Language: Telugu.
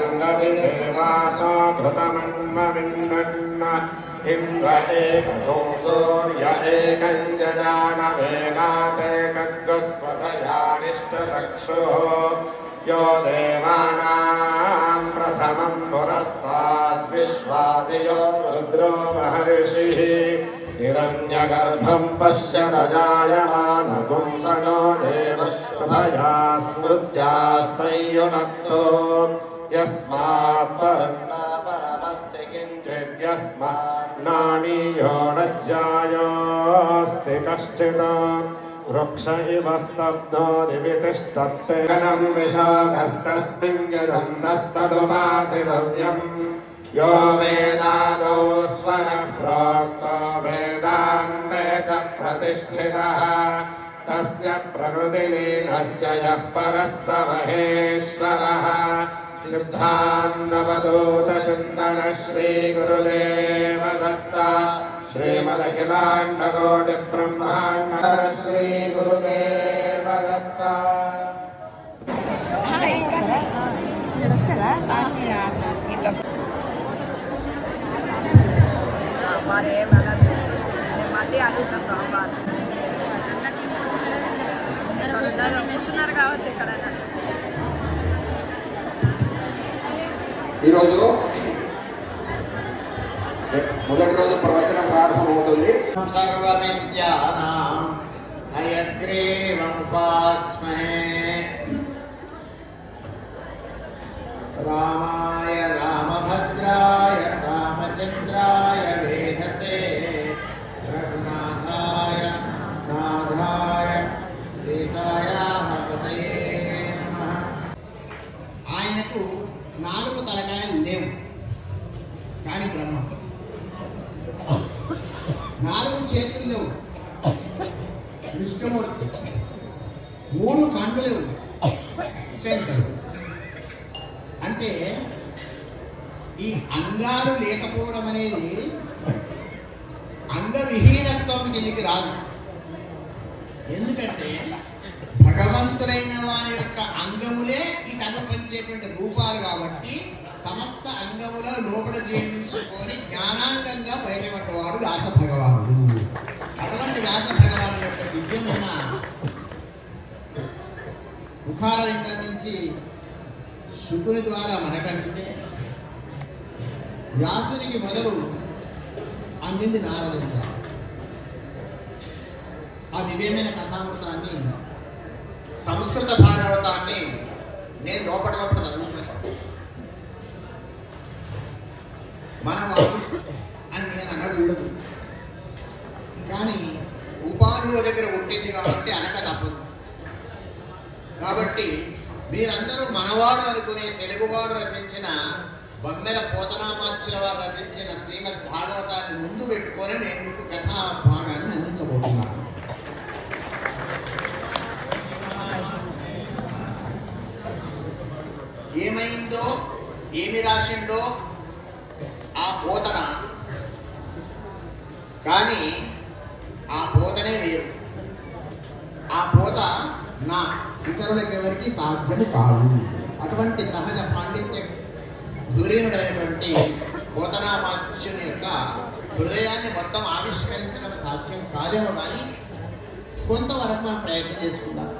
ङ्गविदेवासो घृतमन्ममिन्मन्म इङ्ग एकदो सूर्य यो देवानां प्रथमं पुरस्ताद्विश्वादियो रुद्रो महर्षिः हिरण्यगर्भं पश्य दजायमानपुंसनो देव देवशुभया स्मृत्या संयुनक्तो यस्मात् परन्ना परमस्ति ज्यायोऽस्ति कश्चित्। वृक्ष इव स्तब्धो दिवि विशाखस्तस्मिन् यदन्तस्तदुपासितव्यम् यो वेदादौ स्वरः प्रोक्तो वेदान्ते च प्रतिष्ठितः। तस्य प्रकृतिलीनस्य यः परः स महेश्वरः सिद्धान्तवदूतचिन्तन श्रीगुरुदेव दत्ता श्रीमदखिलाण्डकोटिब्रह्माण्ड श्रीगुरुदेव दत्ता మీరు వస్తారా కాశీ ఇట్లా సాంబార్ ఏం అనదు నేను మళ్ళీ అడుగుతా సాంబార్ ఈరోజు మొదటి రోజు ప్రవచనం ప్రారంభమవుతుంది. సర్వ హయగ్రీవముపాస్మహే. రామాయ రామభద్రాయ రామచంద్రాయ నాలుగు తలకాయలు లేవు. కానీ బ్రహ్మ నాలుగు చేతులు లేవు. విష్ణుమూర్తి మూడు కళ్ళు లేవు. శంకరుడు. అంటే ఈ అంగాలు లేకపోవడం అనేది అంగవిహీనత్వం కిందికి రాదు. ఎందుకంటే భగవంతుడైన వారి యొక్క అంగములే ఈ కనిపించేటువంటి రూపాలు కాబట్టి సమస్త అంగముల లోపల జీర్ణించుకొని జ్ఞానాంగంగా బయటపడ్డవాడు వ్యాస భగవానుడు. అటువంటి వ్యాస భగవానుడు యొక్క దివ్యమైన ముఖాల దగ్గర నుంచి శుకుని ద్వారా మనకందితే వ్యాసునికి మొదలు అందింది నారదుని ఆ దివ్యమైన కథామృతాన్ని సంస్కృత భాగవతాన్ని నేను లోపల లోపల చదువుతాను మనవాడు అని నేను అనకూడదు కానీ ఉపాధి దగ్గర ఉంటుంది కాబట్టి అనక తప్పదు. కాబట్టి మీరందరూ మనవాడు అనుకునే తెలుగువాడు రచించిన బొమ్మెల పోతనామాచ్యుల వారు రచించిన శ్రీమద్ భాగవతాన్ని ముందు పెట్టుకొని నేను మీకు కథా భాగాన్ని అందించబోతున్నాను. ఏమి రాసిండో? ఆ పోతన కానీ ఆ పోతనే వేరు. ఆ పోత నా ఇతరులకు ఎవరికి సాధ్యము కాదు. అటువంటి సహజ పాండిత్య ధురీనుడైనటువంటి పోతనామాచ్యుని యొక్క హృదయాన్ని మొత్తం ఆవిష్కరించడం సాధ్యం కాదేమో కానీ కొంతవరకు మనం ప్రయత్నం చేసుకుందాం.